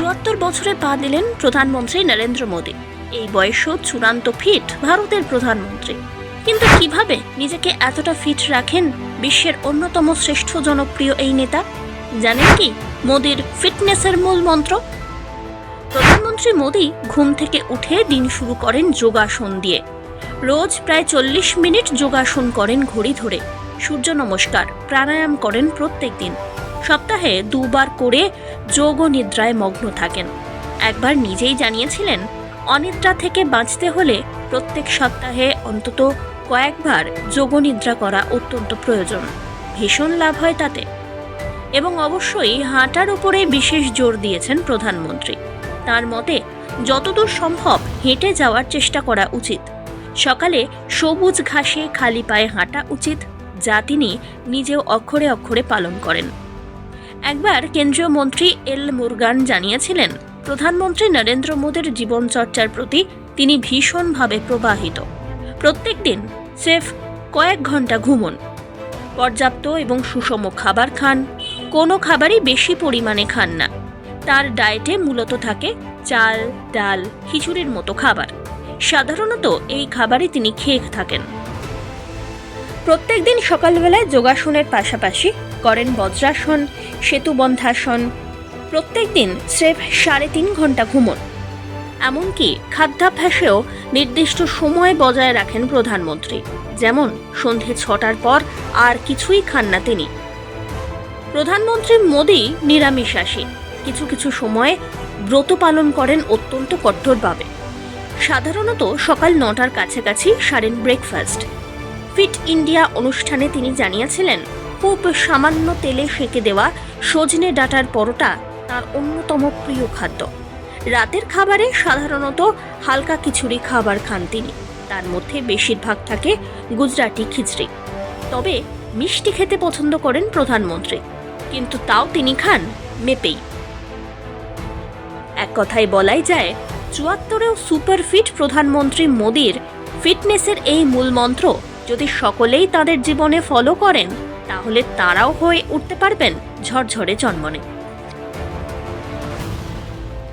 চুয়াত্তর বছরে পা দিলেন প্রধানমন্ত্রী নরেন্দ্র মোদী। এই বয়সও চূড়ান্ত ফিট ভারতের প্রধানমন্ত্রী। কিন্তু কীভাবে নিজেকে এতটা ফিট রাখেন বিশ্বের অন্যতম শ্রেষ্ঠ জনপ্রিয় এই নেতা? জানেন কি মোদীর ফিটনেসের মূল মন্ত্র? প্রধানমন্ত্রী মোদী ঘুম থেকে উঠে দিন শুরু করেন যোগাসন দিয়ে। রোজ প্রায় চল্লিশ মিনিট যোগাসন করেন ঘড়ি ধরে। সূর্য নমস্কার, প্রাণায়াম করেন প্রত্যেক দিন। সপ্তাহে দুবার করে যোগ নিদ্রায় মগ্ন থাকেন। একবার নিজেই জানিয়েছিলেন, অনিদ্রা থেকে বাঁচতে হলে প্রত্যেক সপ্তাহে অন্তত কয়েকবার যোগ নিদ্রা করা অত্যন্ত প্রয়োজন, ভীষণ লাভ হয় তাতে। এবং অবশ্যই হাঁটার উপরে বিশেষ জোর দিয়েছেন প্রধানমন্ত্রী। তার মতে, যতদূর সম্ভব হেঁটে যাওয়ার চেষ্টা করা উচিত। সকালে সবুজ ঘাসে খালি পায়ে হাঁটা উচিত, যা তিনি নিজেও অক্ষরে অক্ষরে পালন করেন। একবার কেন্দ্রীয় মন্ত্রী এল মুরগান জানিয়েছিলেন, প্রধানমন্ত্রী নরেন্দ্র মোদীর জীবনচর্চার প্রতি তিনি ভীষণভাবে প্রবাহিত। প্রত্যেক দিন সেফ কয়েক ঘণ্টা ঘুমন। পর্যাপ্ত এবং সুষম খাবার খান। কোনো খাবারই বেশি পরিমাণে খান না। তার ডায়েটে মূলত থাকে চাল, ডাল, খিচুড়ির মতো খাবার। সাধারণত এই খাবারই তিনি খেয়ে থাকেন। প্রত্যেকদিন সকালবেলায় যোগাসনের পাশাপাশি করেন বজ্রাসন সেতুবন্ধাসন প্রত্যেকদিন স্রেফ সাড়ে তিন ঘণ্টা ঘুমন। এমনকি খাদ্যাভ্যাসেও নির্দিষ্ট সময় বজায় রাখেন প্রধানমন্ত্রী। যেমন সন্ধে ছটার পর আর কিছুই খান না তিনি। প্রধানমন্ত্রী মোদী নিরামিষাশী কিছু কিছু সময়ে ব্রত পালন করেন অত্যন্ত কঠোরভাবে। সাধারণত সকাল নটার কাছাকাছি সারেন ব্রেকফাস্ট ফিট ইন্ডিয়া অনুষ্ঠানে তিনি জানিয়েছিলেন, খুব সামান্য তেলে সেঁকে দেওয়া সজনে ডাটার পরোটা তার অন্যতম প্রিয় খাদ্য। রাতের খাবারে সাধারণত হালকা খিচুড়ি খাবার খান তিনি। তার মধ্যে বেশিরভাগ থাকে গুজরাটি খিচড়ি। তবে মিষ্টি খেতে পছন্দ করেন প্রধানমন্ত্রী। কিন্তু তাও তিনি খান মেপেই। এক কথায় বলাই যায়, চুয়াত্তরেও সুপারফিট প্রধানমন্ত্রী মোদীর ফিটনেসের এই মূল মন্ত্র যদি সকলেই তাদের জীবনে ফলো করেন তাহলে তারাও হয়ে উঠতে পারবেন ঝরঝরে জন্মনে।